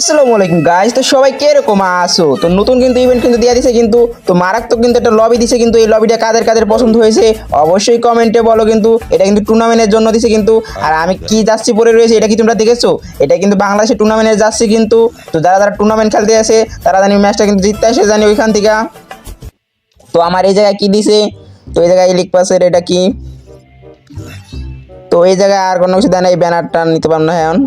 আসসালামু আলাইকুম গাইস তো সবাই কীরকম আসো তো নতুন কিন্তু ইভেন্ট কিন্তু দিয়ে দিছে কিন্তু, তো মারাত্মক কিন্তু একটা লবি দিছে কিন্তু, এই লবিটা কাদের কাদের পছন্দ হয়েছে? অবশ্যই কমেন্টে বলো কিন্তু, এটা কিন্তু টুর্নামেন্টের জন্য দিছে কিন্তু। আর আমি কি যাচ্ছি পরে রয়েছে, এটা কি তোমরা দেখেছ? এটা কিন্তু বাংলাদেশের টুর্নামেন্টে যাচ্ছি কিন্তু। তো যারা যারা টুর্নামেন্ট খেলতে আসে তারা জানি ম্যাচটা কিন্তু জিততে আসে, জানি ওইখান থেকে। তো আমার এই জায়গায় কি দিছে? তো এই জায়গায় লিখ পাসের এটা কি? তো এই জায়গায় আর কোনো কিছু দেয় না এই ব্যানারটা নিতে পারব না এখন।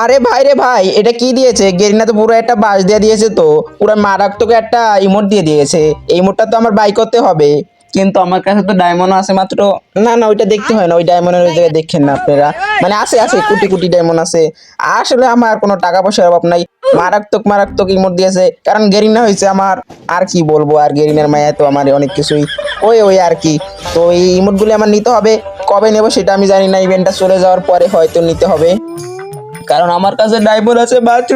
আরে ভাই রে ভাই, এটা কি দিয়েছে? গেরিনা তো পুরো একটা বাস দিয়ে দিয়েছে তো। পুরো মারাত্মক একটা ইমোট দিয়ে দিয়েছে। এই ইমোটটা তো আমার বাই করতে হবে। কিন্তু আমার কাছে তো ডায়মন্ড আছে মাত্র না না, ওইটা দেখতে হয় না। ওই ডায়মন্ডের ওই জায়গায় দেখেন না আপনারা। মানে আছে আছে, কোটি কোটি ডায়মন্ড আছে। আসলে আমার কোনো টাকা পয়সার অভাব নাই। মারাত্মক মারাত্মক ইমোট দিয়েছে। কারণ গেরিনা হয়েছে আমার। আর কি বলব, আর গেরিনার মায়া তো আমার অনেক কিছুই। ওই ওই আর কি। তো এই ইমোটগুলি আমার নিতে হবে। কবে নেব সেটা আমি জানি না। ইভেন্টটা চলে যাওয়ার পরে হয়তো নিতে হবে। কারণ আমার কাছে ডায়মন্ড আছে মাত্র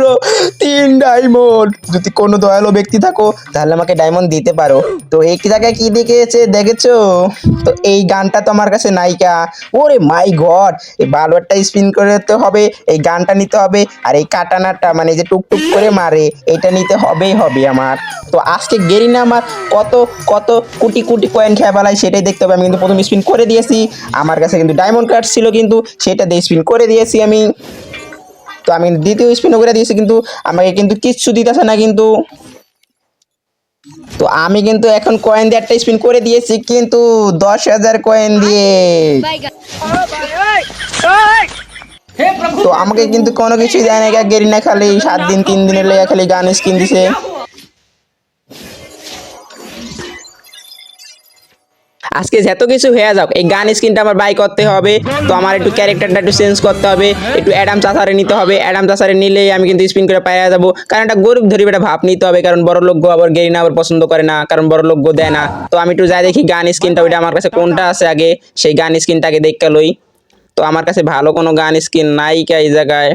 তিন ডায়মন্ড যদি কোনো দয়ালু ব্যক্তি থাকো, তাহলে আমাকে ডায়মন্ড দিতে পারো। তো এই জায়গায় কি দেখেছে দেখেছ? তো এই গানটা তো আমার কাছে নায়িকা। ওরে মাই গড এই বালোয়ারটা স্পিন করতে হবে, এই গানটা নিতে হবে, আর এই কাটানাটা মানে যে টুকটুক করে মারে, এটা নিতে হবেই হবে আমার। তো আজকে গেরি না আমার, কত কত কোটি কোটি কয়েন খেয়ে সেটাই দেখতে হবে। আমি কিন্তু প্রথম স্পিন করে দিয়েছি। আমার কাছে কিন্তু ডায়মন্ড কার্ড ছিল কিন্তু সেটা দিয়ে স্পিন করে দিয়েছি আমি। তো আমি দ্বিতীয় স্পিনও করে দিয়েছি, কিন্তু আমাকে কিন্তু কিচ্ছু দিতেছে না কিন্তু। তো আমি কিন্তু এখন কয়েন দিয়ে একটা স্পিন করে দিয়েছি, কিন্তু দশ হাজার কয়েন দিয়ে। তো আমাকে কিন্তু কোনো কিছুই দেয় না গেরি না খালি সাত দিন, তিন দিনের লেগে খালি গান স্কিন দিছে। আজকে যত কিছু হয়ে যাক, এই গান স্ক্রিনটা আমার বাই করতে হবে। তো আমার একটু ক্যারেক্টারটা একটু চেঞ্জ করতে হবে, একটু অ্যাডাম চাষারে নিতে হবে। অ্যাডাম চাষারে নিলেই আমি কিন্তু স্পিন করে পাইয়া যাব। কারণ একটা গরিব ধরি একটা ভাব নিতে হবে, কারণ বড় লোক আবার গেরি না, আবার পছন্দ করে না, কারণ বড় লোক দেয় না। তো আমি একটু যাই দেখি গান স্ক্রিনটা ওইটা আমার কাছে কোনটা আছে আগে, সেই গান স্ক্রিনটাকে দেখতে লই। তো আমার কাছে ভালো কোনো গান স্ক্রিন নাই এই জায়গায়।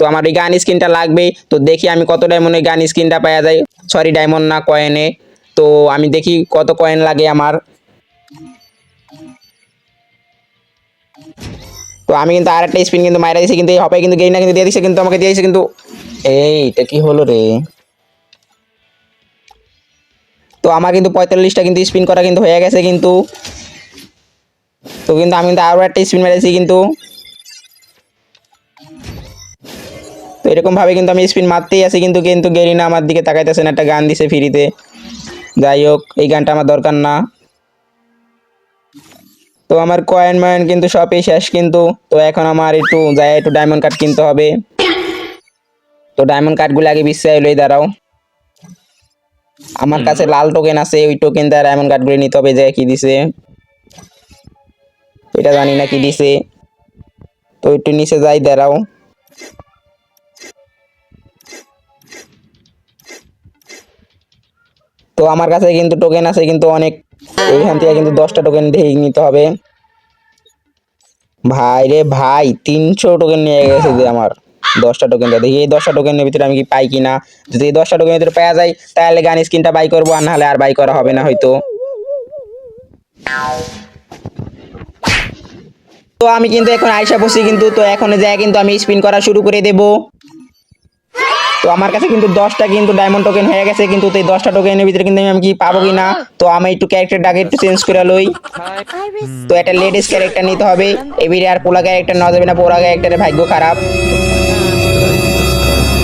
তো আমার এই গান স্ক্রিনটা লাগবে তো দেখি আমি কত ডায়মন্ডের গান স্ক্রিনটা পাওয়া যায় সরি ডায়মন্ড না, কয়েনে। তো আমি দেখি কত কয়েন লাগে আমার। তো আমি কিন্তু আর একটা স্পিন কিন্তু মাইরা দিয়েছি কিন্তু এই হপাই কিন্তু গেই না, কিন্তু দিয়ে দিচ্ছে কিন্তু আমাকে দিয়েছে কিন্তু এই এটা কি হলো রে? তো আমার কিন্তু পঁয়তাল্লিশটা কিন্তু স্পিন করা কিন্তু হয়ে গেছে কিন্তু। তো কিন্তু আমি কিন্তু আরও একটা স্পিন মেরেছি কিন্তু। তো এরকম ভাবে কিন্তু আমি স্পিন মারতেই আছি কিন্তু কিন্তু গেরিনা আমার দিকে তাকাইতেছে না, একটা গান দিছে ফ্রিতে যাই হোক এই গানটা আমার দরকার না। তো আমার কয়েন ময়েন কিন্তু সবই শেষ কিন্তু তো এখন আমার একটু যাই একটু ডায়মন্ড কার্ড কিনতে হবে। তো ডায়মন্ড কার্ডগুলো আগে বিশ্বাস লই দাঁড়াও। আমার কাছে লাল টোকেন আছে ওই টোকেন দ্বারা ডায়মন্ড কার্ডগুলো নিতে হবে যে কি দিছে। এটা জানি না কি দিছে। তো একটু নিচে যাই দাঁড়াও। তো আমার কাছে কিন্তু টোকেন আছে, কিন্তু অনেক এইখান থেকে কিন্তু দশটা টোকেন দিয়ে নিতে হবে। ভাই রে ভাই, তিনশো টোকেন নিয়ে গেছে যে আমার। দশটা টোকেন দেখি এই দশটা টোকেনের ভিতরে আমি কি পাই কিনা। যদি এই দশটা টোকেনের ভিতরে পাওয়া যায়, তাহলে গান স্ক্রিনটা বাই করব, আর নাহলে আর বাই করা হবে না হয়তো। তো আমি কিন্তু এখন আইসা বসি কিন্তু, তো এখন যায় কিন্তু আমি স্পিন করা শুরু করে দেবো। তো আমার কাছে কিন্তু দশটা কিন্তু ডায়মন্ড টোকেন হয়ে গেছে, কিন্তু এই দশটা টোকেনের ভিতরে কিন্তু আমি কি পাবো কি না তো আমি একটু ক্যারেক্টারটাকে একটু চেঞ্জ করে লই। তো একটা লেডিস ক্যারেক্টার নিতে হবে। এবারে আর পোলা ক্যারেক্টার নেওয়া যাবে না, পোলা ক্যারেক্টারের ভাগ্য খারাপ।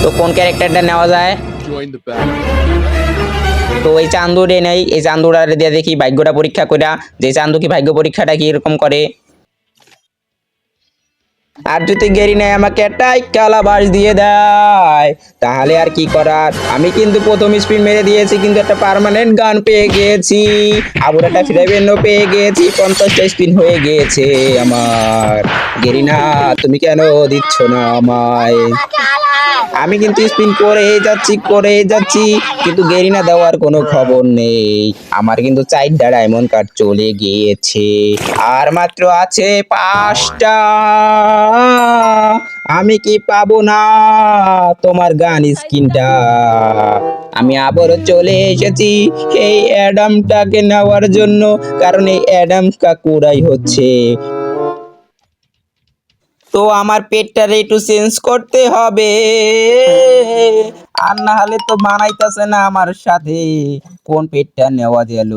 তো কোন ক্যারেক্টারটা নেওয়া যায়. তো এই চান্দুরে নেই, এই চান্দুরা দিয়ে দেখি ভাগ্যটা পরীক্ষা করা যে চান্দু কি ভাগ্য পরীক্ষাটা কি এরকম করে? আর যদি গেরি নেয় আমাকে একটাই কালাবাস দিয়ে দেয়, তাহলে আর কি করার? আমি কিন্তু প্রথম স্পিন মেরে দিয়েছি, কিন্তু একটা পারমানেন্ট গান পেয়ে গেছি। আবার একটা ফিরাইবেনও পেয়ে গেছি, পঞ্চাশটা স্পিন হয়ে গেছে আমার। গেরি না তুমি কেন দিচ্ছ না আমায়? আমি কিন্তু স্পিন করে যাচ্ছি করে যাচ্ছি, কিন্তু গেরিনা দেওয়ার কোনো খবর নেই। আমার কিন্তু চারটা ডায়মন্ড কার্ড চলে গিয়েছে। আর মাত্র আছে পাঁচটা। আমি কি পাবো না তোমার গান স্কিনটা? আমি আবারও চলে এসেছি এই অ্যাডামটাকে নেওয়ার জন্য, কারণ এই অ্যাডাম কাকুরাই হচ্ছে। তো আমার পেটটারে একটু চেঞ্জ করতে হবে। আর না হলে তো মানাইতেছে না আমার সাথে। কোন পেটটা নেওয়া গেল?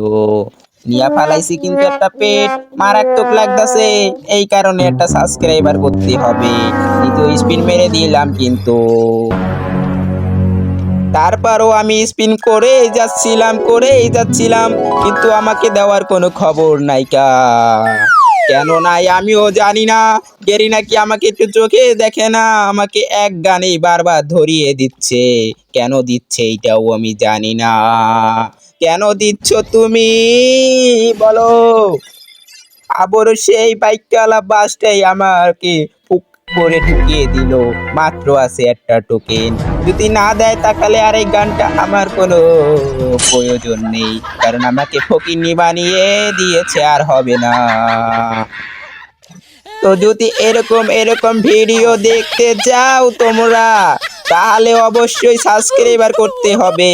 নিয়া ফালাইছি কিন্তু একটা পেট। মারাত্মক লাগতেছে। এই কারণে একটা সাবস্ক্রাইবার করতে হবে। কিন্তু স্পিন মেরে দিলাম কিন্তু। তারপরও আমি স্পিন করে যাচ্ছিলাম করে যাচ্ছিলাম। কিন্তু আমাকে দেওয়ার কোনো খবর নাই কা। কেন নাই আমিও জানি না। গেরি নাকি আমাকে একটু চোখে দেখে না, আমাকে এক গানেই বারবার ধরিয়ে দিচ্ছে। কেন দিচ্ছে এটাও আমি জানি না। কেন দিচ্ছ তুমি? বলো। আবার সেই বাইকওয়ালা বাসটাই আমাকে করে ঢুকিয়ে দিল। মাত্র আছে একটা টোকেন যদি না দেয়, তাহলে আর এই গানটা আমার কোনো প্রয়োজন নেই। কারণ আমাকে ফকিনি বানিয়ে দিয়েছে, আর হবে না। তো যদি এরকম এরকম ভিডিও দেখতে চাও তোমরা, তাহলে অবশ্যই সাবস্ক্রাইবার করতে হবে।